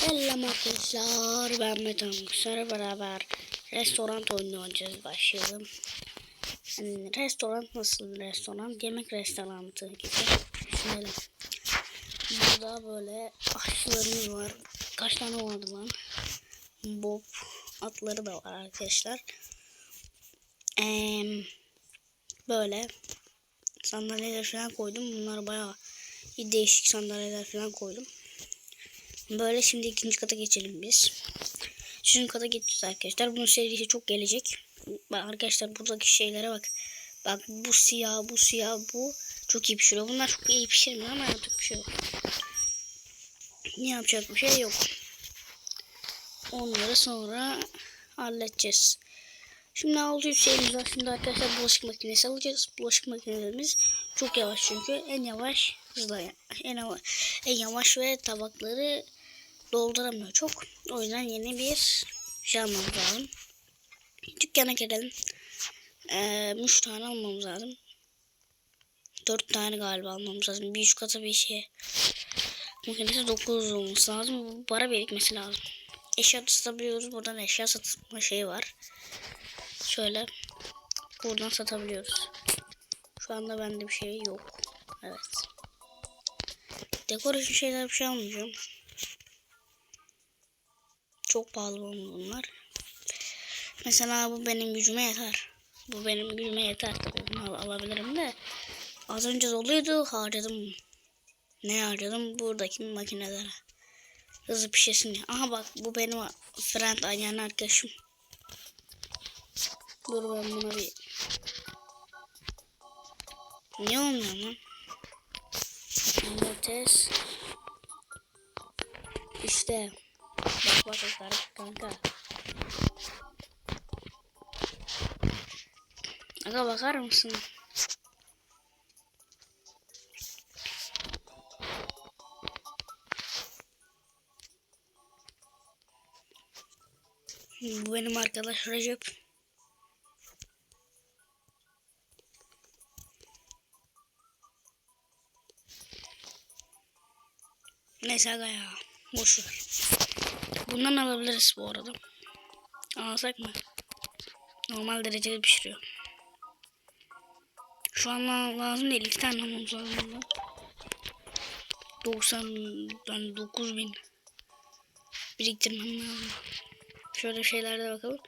Selam arkadaşlar ben Metan Kuşlar'la beraber restoran oyunu oynayacağız başlayalım. Yani restoran nasıl bir restoran? Yemek restoranı gibi düşünelim. Burada böyle aşçılarımız var. Kaç tane vardı lan? Bob atları da var arkadaşlar. Ee, böyle sandalyeler falan koydum. Bunlar bayağı değişik sandalyeler falan koydum. Böyle şimdi ikinci kata geçelim biz. Üçüncü kata geçeceğiz arkadaşlar. Bunun serisi çok gelecek. Bak arkadaşlar buradaki şeylere bak. Bak bu siyah, bu siyah, bu çok iyi pişiriyor. Bunlar çok iyi pişirmiyor ama yapacak bir şey yok. Ne yapacak bir şey yok. Onları sonra halledeceğiz. Şimdi aldığı şeyimiz var. Şimdi arkadaşlar bulaşık makinesi alacağız. Bulaşık makinelerimiz çok yavaş çünkü. En yavaş hızla en en yavaş ve tabakları dolduramıyor çok. O yüzden yeni bir şey almamız lazım. Dükkana girelim. Ee, 3 tane almamız lazım. 4 tane galiba almamız lazım. Bir üç kata bir şey. Makinesi 9 olması lazım. Bu para birikmesi lazım. Eşya satabiliyoruz. Buradan eşya satma şeyi var. Şöyle buradan satabiliyoruz. Şu anda bende bir şey yok. Evet. Dekor için şeyler bir şey almayacağım. Çok pahalı bunlar. Mesela bu benim gücüme yeter. Bu benim gücüme yeter tabii. Bunu al alabilirim de. Az önce doluydu harcadım. Ne harcadım? Buradaki makinelere. Hızlı pişirsin diye. Aha bak bu benim friend aynen arkadaşım. Dur ben buna bir... Niye olmuyor lan? Notes. İşte. Bak bak bak kanka. Aga bakar mısın? Bu benim arkadaş Recep. Neyse aga ya. Boş ver. Bundan alabiliriz bu arada. Alsak mı? Normal derecede pişiriyor. Şu an lazım değil. İki tane almamız lazım. 99 bin biriktirmem lazım. Şöyle şeylerde bakalım.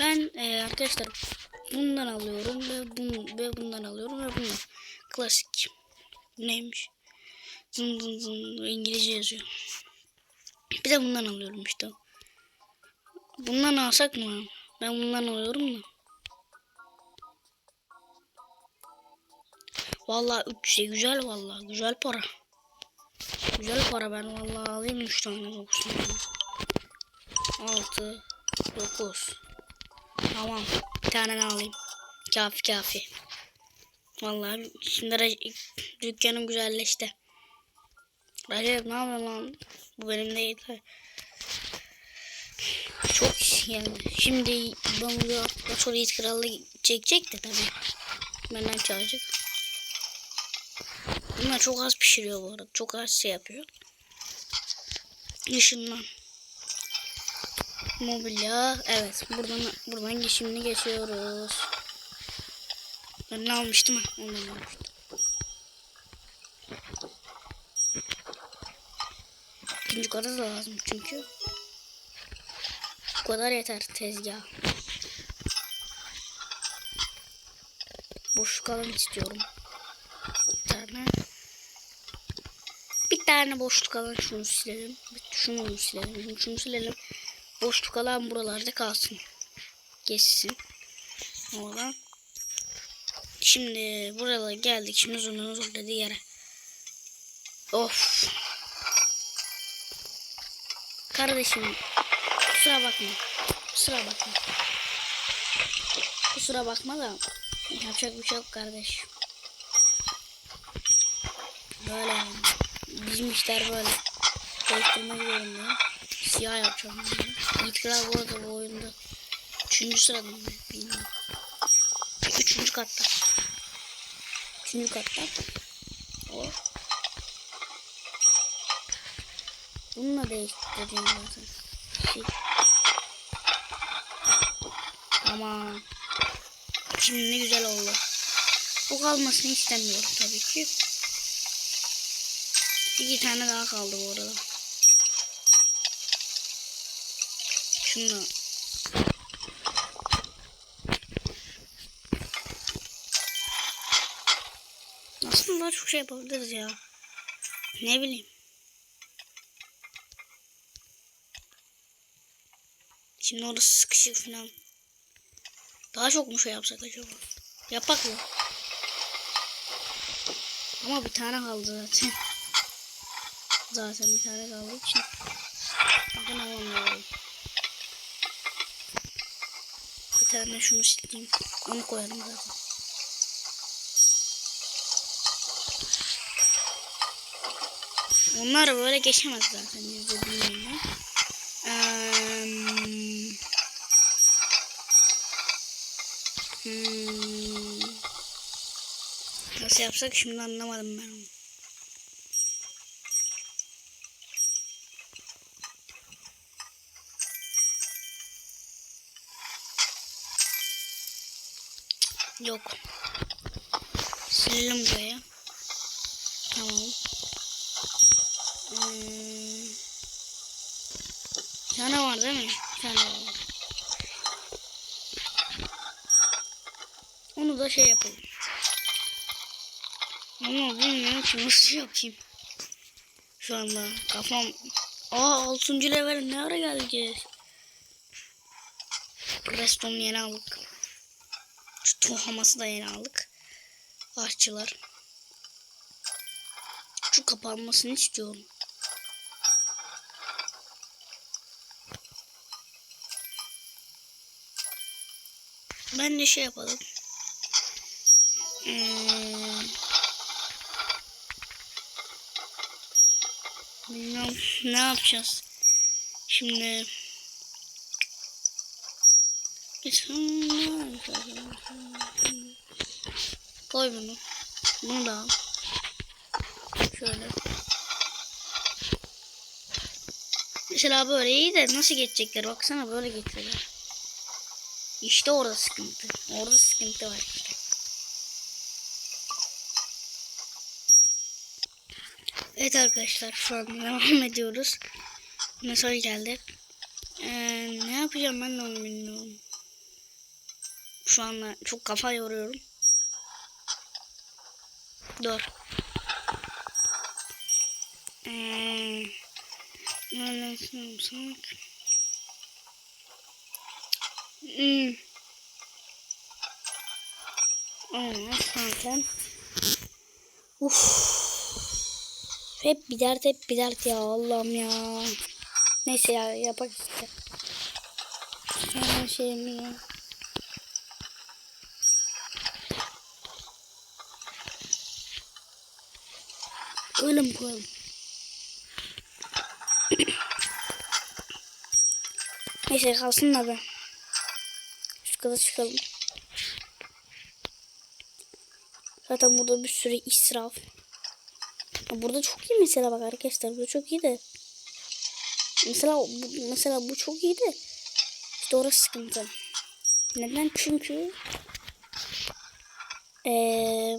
Ben e, arkadaşlar bundan alıyorum ve, bun, ve bundan alıyorum ve bundan. Klasik. Neymiş? Zın zın zın İngilizce yazıyor. Bir de bundan alıyorum işte. Bundan alsak mı? Ben bundan alıyorum da. Vallahi 3 güzel vallahi güzel para. Güzel para ben vallahi alayım 3 tane 9 tane. 6 9 Tamam. Bir tane alayım. Kafi kafi. Vallahi şimdi dükkanım güzelleşti. Recep ne yapıyorsun lan? Bu benim değil. Çok yani. Şimdi sonra Yiğit Kral'ı çekecek de tabii. Benden çalacak. Bunlar çok az pişiriyor bu arada. Çok az şey yapıyor. Işınlan. Mobilya. Evet. Buradan buradan şimdi geçiyoruz. Ben ne almıştım? Onu almıştım. İkinci kadar da lazım çünkü. Bu kadar yeter tezgah. Boş kalan istiyorum. Bir tane. Bir tane boşluk alan şunu silelim. Şunu silelim. Şunu silelim. Boşluk alan buralarda kalsın. Geçsin. Oradan. Şimdi buralara geldik. Şimdi zonumuz orada yere. Of. Kardeşim kusura bakma. Kusura bakma. Kusura bakma da yapacak bir şey yok kardeş. Böyle yani. Bizim işler böyle. Değiştirmek zorundayım. Siyah yapacağım. İtiraz bu arada bu oyunda. Üçüncü sırada mı? Bilmiyorum. Üçüncü katta. Üçüncü katta. O. Bununla değiştireceğim zaten. Şey. Tamam. Şimdi ne güzel oldu. Bu kalmasını istemiyorum tabii ki. İki tane daha kaldı bu arada. Şunu Aslında daha çok şey yapabiliriz ya. Ne bileyim. Şimdi orası sıkışık falan. Daha çok mu şey yapsak acaba? Yapak mı? Ama bir tane kaldı zaten. Zaten bir tane kaldığı için. Bugün alamıyorum. Bir tane şunu sileyim. Onu koyarım zaten. Onlar böyle geçemez zaten yüzde bilmiyorum. Eee, hmm. Nasıl yapsak şimdi anlamadım ben onu. Yok. Silelim buraya. Tamam. Hmm. Tane var değil mi? Tane var. Onu da şey yapalım. Ama bilmiyorum ki nasıl yapayım. Şu anda kafam... Aa 6. level ne ara geleceğiz? Reston'u yeni aldık. Şu tohaması da yeni aldık. Aşçılar. Şu kapanmasını istiyorum. Ben de şey yapalım. Hmm. Bilmiyorum ne yapacağız. Şimdi Koy bunu. Bunu da al. Şöyle. Mesela böyle iyi de nasıl geçecekler? Baksana böyle geçiyorlar. İşte orada sıkıntı. Orada sıkıntı var işte. Evet arkadaşlar şu an devam ediyoruz. Mesaj geldi. Ee, ne yapacağım ben de onu bilmiyorum. Şu anda çok kafa yoruyorum. Dur. Ee, ne yapsak? Hmm. Olmaz zaten. Uf. Hep bir dert hep bir dert ya Allah'ım ya. Neyse ya yapak işte. Hemen şeyimi ya. Öyle mi koyalım? Neyse kalsın da be. Şu kadar çıkalım. Zaten burada bir sürü israf. Burada çok iyi mesela bak arkadaşlar. Burada çok iyi de. Mesela bu, mesela bu çok iyi de. İşte orası sıkıntı. Neden? Çünkü ee,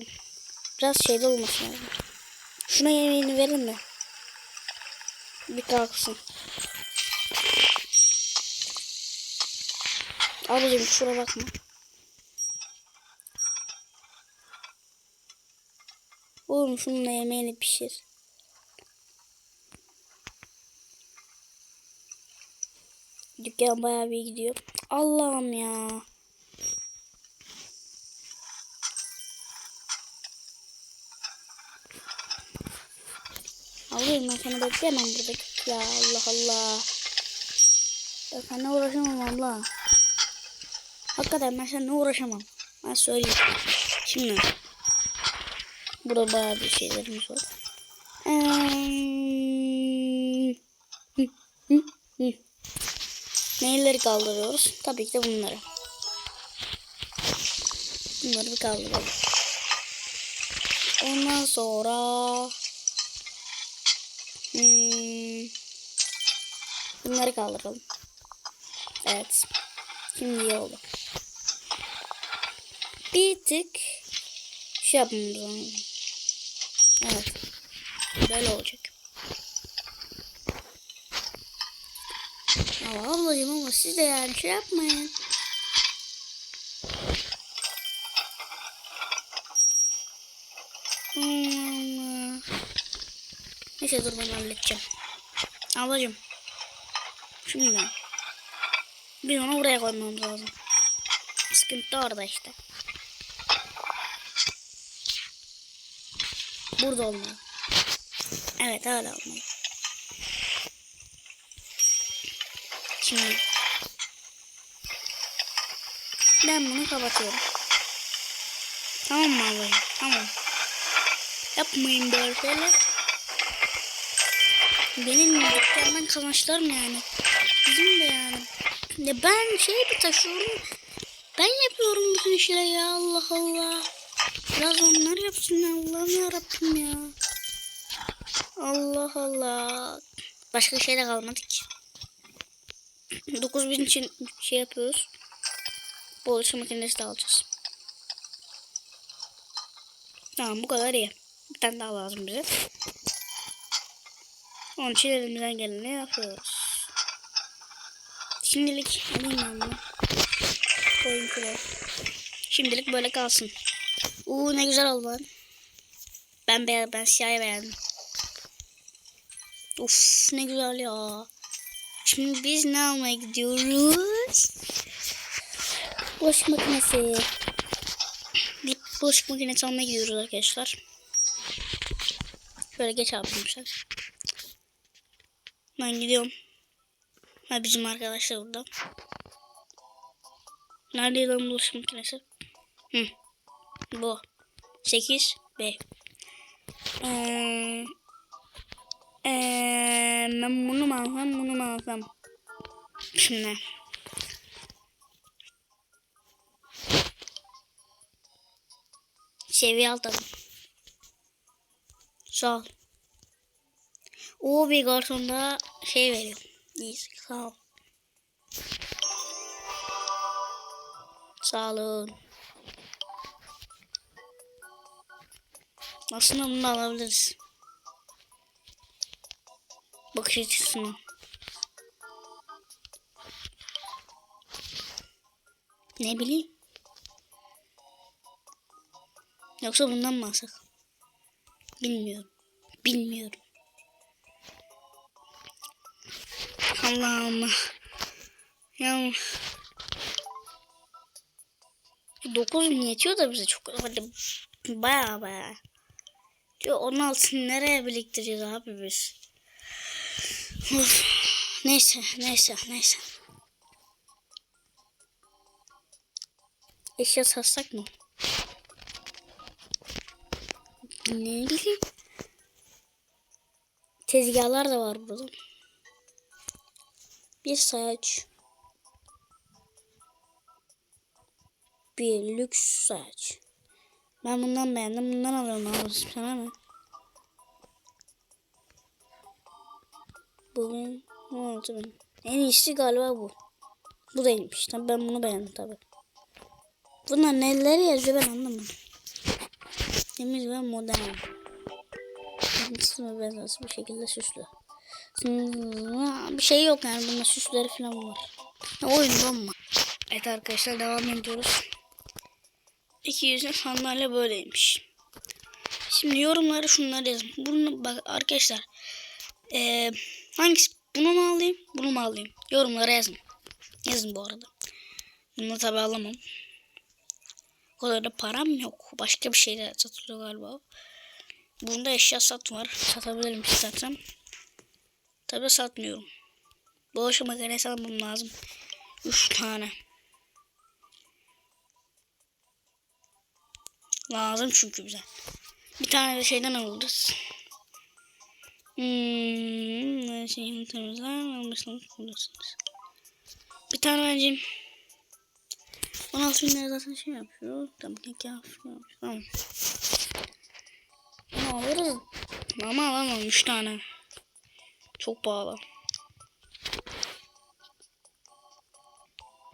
biraz şeyde olması lazım. Şuna yemeğini verin mi? Bir kalksın. Ablacığım kusura bakma. Oğlum şununla yemeğini pişir. Dükkan bayağı bir gidiyor. Allah'ım ya. Alayım ben seni bekleyemem burada. Ya Allah Allah. Ben seninle uğraşamam abla. Hakikaten ben seninle uğraşamam. Ben söyleyeyim. Şimdi. Burada bayağı bir şeylerimiz var. Neyleri kaldırıyoruz? Tabii ki de bunları. Bunları bir kaldıralım. Ondan sonra hmm, Bunları kaldıralım. Evet. Şimdi iyi oldu. Bir tık şey yapmamız lazım. Evet. Böyle olacak. Ya ablacığım ama siz de yani şey yapmayın. Allah. Neyse dur ben halledeceğim. Ablacığım. Şimdi. Biz onu buraya koymamız lazım. Sıkıntı orada işte. Burada olmalı. Evet öyle olmalı. Şimdi. Ben bunu kapatıyorum. Tamam mı ablacığım? Tamam. Yapmayın böyle şeyler. Benim dükkandan kazançlarım yani. Bizim de yani. Ya ben şey bir taşıyorum. Ben yapıyorum bütün işleri ya Allah Allah. Biraz onlar yapsın ya Allah'ım yarabbim ya. Allah Allah. Başka şey de kalmadı ki. 9000 için şey yapıyoruz. Bulaşık makinesi de alacağız. Tamam bu kadar iyi. Bir tane daha lazım bize. Onun için elimizden geleni yapıyoruz. Şimdilik alayım ben bunu. Şimdilik böyle kalsın. Uuu ne güzel oldu lan. Ben beğendim. Ben siyahı beğendim. Of ne güzel ya. Şimdi biz ne almaya gidiyoruz? Bulaşık makinesi. Bir bulaşık makinesi almaya gidiyoruz arkadaşlar. Şöyle geç abim sen. Ben gidiyorum. Ha bizim arkadaşlar burada. Nerede lan bulaşık makinesi? Hı. Bu. 8 B. Ee, ee, ben bunu mu alsam bunu mu alsam? Şimdi. Seviye aldım. Sağ ol. O bir garsonda şey veriyor. İyi sağ ol. Sağ olun. Aslında bunu alabiliriz. Bakış açısına. Ne bileyim. Yoksa bundan mı alsak? Bilmiyorum. Bilmiyorum. Allah Allah. Ya 9 bin yetiyor da bize çok hadi baya baya. Diyor 16'sını nereye biriktireceğiz abi biz? Of. Neyse neyse neyse. Eşya satsak mı? Ne bileyim. Tezgahlar da var burada. Bir sayaç. Bir lüks sayaç. Ben bundan beğendim. Bundan alıyorum abi. Sana ne? Bugün 16 bin. En iyisi galiba bu. Bu da iyiymiş. Tabii ben bunu beğendim tabii. Bunlar neler yazıyor ben anlamadım. Temiz ve modern. Sınıf benzersi bir şekilde süslü. Bir şey yok yani bunda süsleri falan var. Oyun bomba. Evet arkadaşlar devam ediyoruz. 200'ün sandalye böyleymiş. Şimdi yorumları şunları yazın. Bunu bak arkadaşlar. Ee, hangisi bunu mu alayım? Bunu mu alayım? Yorumlara yazın. Yazın bu arada. Bunu tabi alamam. O kadar da param yok. Başka bir şeyler satılıyor galiba. Bunda eşya sat var. Satabilirim istersem. Tabi satmıyorum. Bulaşık makinesi almam lazım. 3 tane. Lazım çünkü bize. Bir tane de şeyden alırız. Hmm, şeyini temizler, almışlık bulursunuz. Bir tane vereceğim. 16 lira zaten şey yapıyor. Tamam, ne yapıyor. Tamam. Ama alırız. Ama alamam 3 tane. Çok pahalı.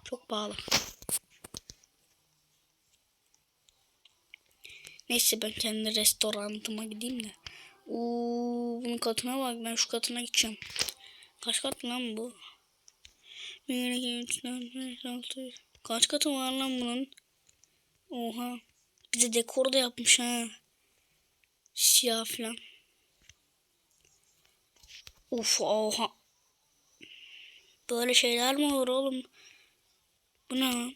Çok pahalı. Neyse ben kendi restoranıma gideyim de. Oo, bunun katına bak ben şu katına gideceğim. Kaç kat lan bu? 1, 2, 3, 4, 5, 6. Kaç katı var lan bunun? Oha. Bize dekor da yapmış ha. Siyah falan. Uf oha. Böyle şeyler mi olur oğlum? Bu ne lan?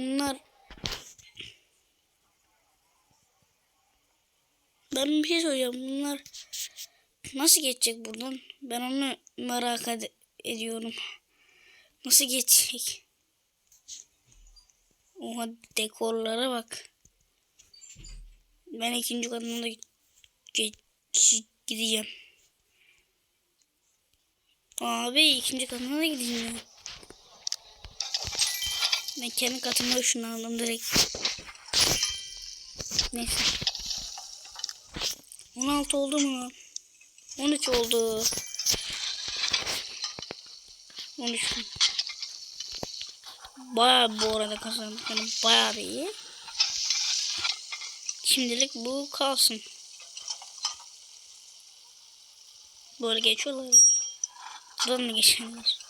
Bunlar Ben bir şey söyleyeceğim. Bunlar nasıl geçecek buradan? Ben onu merak ed- ediyorum. Nasıl geçecek? Oha dekorlara bak. Ben ikinci katına da gideceğim. Abi ikinci katına da gideceğim. Ya. Ben kendi katımda ışınlandım direkt. Neyse. 16 oldu mu? 13 oldu. 13 mu? Bayağı bu arada kazandık. Yani bir iyi. Şimdilik bu kalsın. Böyle geçiyorlar. Buradan da geçenler.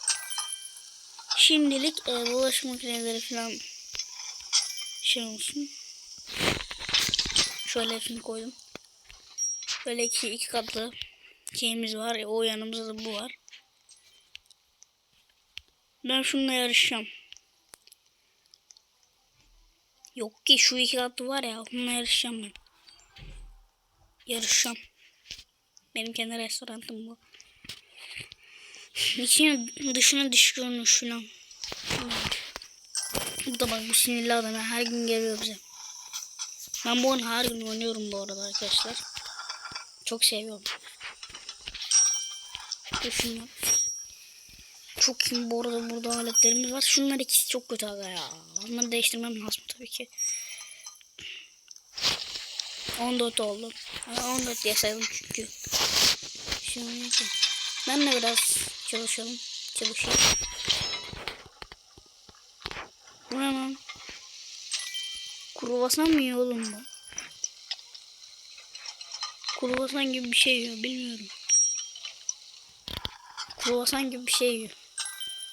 Şimdilik e, bulaşık makineleri falan şey olsun. Şöyle hepsini koydum. Böyle iki, iki katlı şeyimiz var. E, O yanımızda da bu var. Ben şununla yarışacağım. Yok ki şu iki katlı var ya onunla yarışacağım ben. Yarışacağım. Benim kendi restoranım bu. İçine dışına dış görünüş falan. Bu da bak bu sinirli adam her gün geliyor bize. Ben bu oyunu her gün oynuyorum bu arada arkadaşlar. Çok seviyorum. Düşünüyorum. Çok iyi bu arada burada aletlerimiz var. Şunlar ikisi çok kötü aga ya. Onları değiştirmem lazım tabii ki. 14 oldu. Ama 14 diye sayalım çünkü. Şimdi ben de biraz çalışalım. Çalışayım. Bu ne lan? Kruvasan mı yiyor oğlum bu? Kruvasan gibi bir şey yiyor bilmiyorum. Kruvasan gibi bir şey yiyor.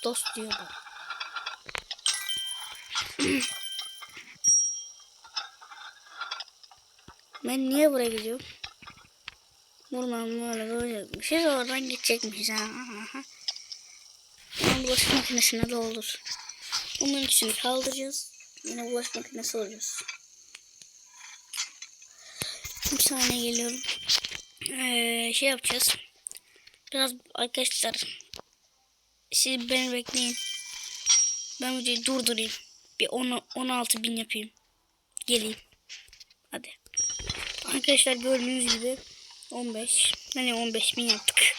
Dost diyor bu. ben niye buraya gidiyorum? Buradan böyle böylecekmişiz. Oradan gidecekmişiz. Ha, ha, ha. Bulaşık makinesine doldur. Bunun içini kaldıracağız. Yine bulaşık makinesi alacağız. Bir saniye geliyorum. Ee, şey yapacağız. Biraz arkadaşlar siz beni bekleyin. Ben videoyu durdurayım. Bir 10, 16 bin yapayım. Geleyim. Hadi. Arkadaşlar gördüğünüz gibi 15. Hani 15 bin yaptık.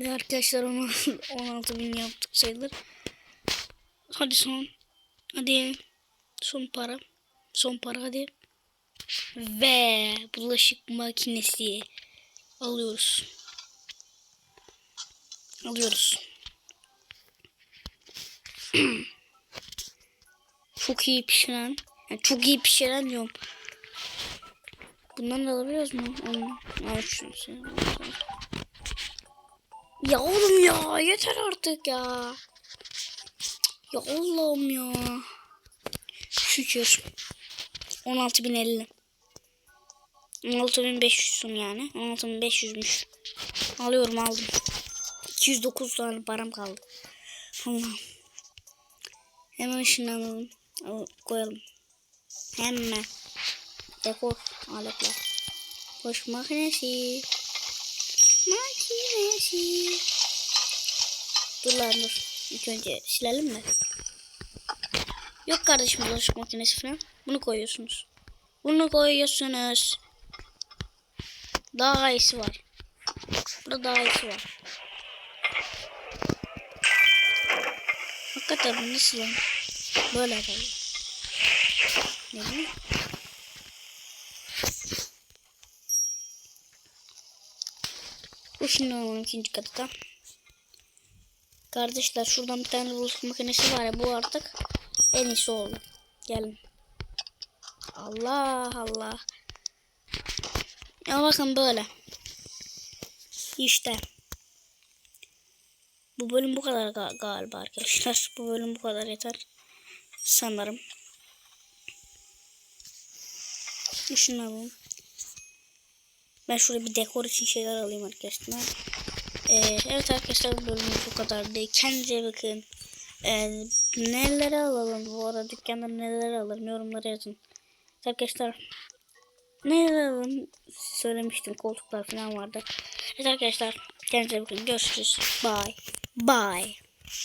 Ve arkadaşlar onu 16 bin yaptık sayılır. Hadi son. Hadi. Son para. Son para hadi. Ve bulaşık makinesi alıyoruz. Alıyoruz. çok iyi pişiren. Yani çok iyi pişiren diyorum. Bundan da alabiliyoruz mu? Onu. Ya oğlum ya yeter artık ya. Ya Allah'ım ya. Şükür. 16.050. 16.500'sün yani. 16.500'müş. Alıyorum aldım. 209 tane param kaldı. Allah'ım. Hemen ışınlanalım. Al, koyalım. Hemen. Dekor aletler. Boş makinesi. Makinesi. Dur lan dur. İlk önce silelim mi? Yok kardeşim bulaşık makinesi falan. Bunu koyuyorsunuz. Bunu koyuyorsunuz. Daha iyisi var. Burada daha iyisi var. Hakikaten bu nasıl lan? Böyle böyle. Ne bileyim. Bu şimdi alalım ikinci katıda. Kardeşler şuradan bir tane bulaşık makinesi var ya bu artık en iyisi oldu. Gelin. Allah Allah. Ya bakın böyle. İşte. Bu bölüm bu kadar ga- galiba arkadaşlar. Bu bölüm bu kadar yeter. Sanırım. Şunu alalım. Ben şuraya bir dekor için şeyler alayım arkadaşlar. Ee, evet arkadaşlar bu bölüm bu kadardı. Kendinize bakın. Ee, neleri alalım bu arada dükkanda neler alırım yorumlara yazın. Arkadaşlar neler alalım söylemiştim koltuklar falan vardı. Evet arkadaşlar kendinize bakın görüşürüz. Bye. Bye.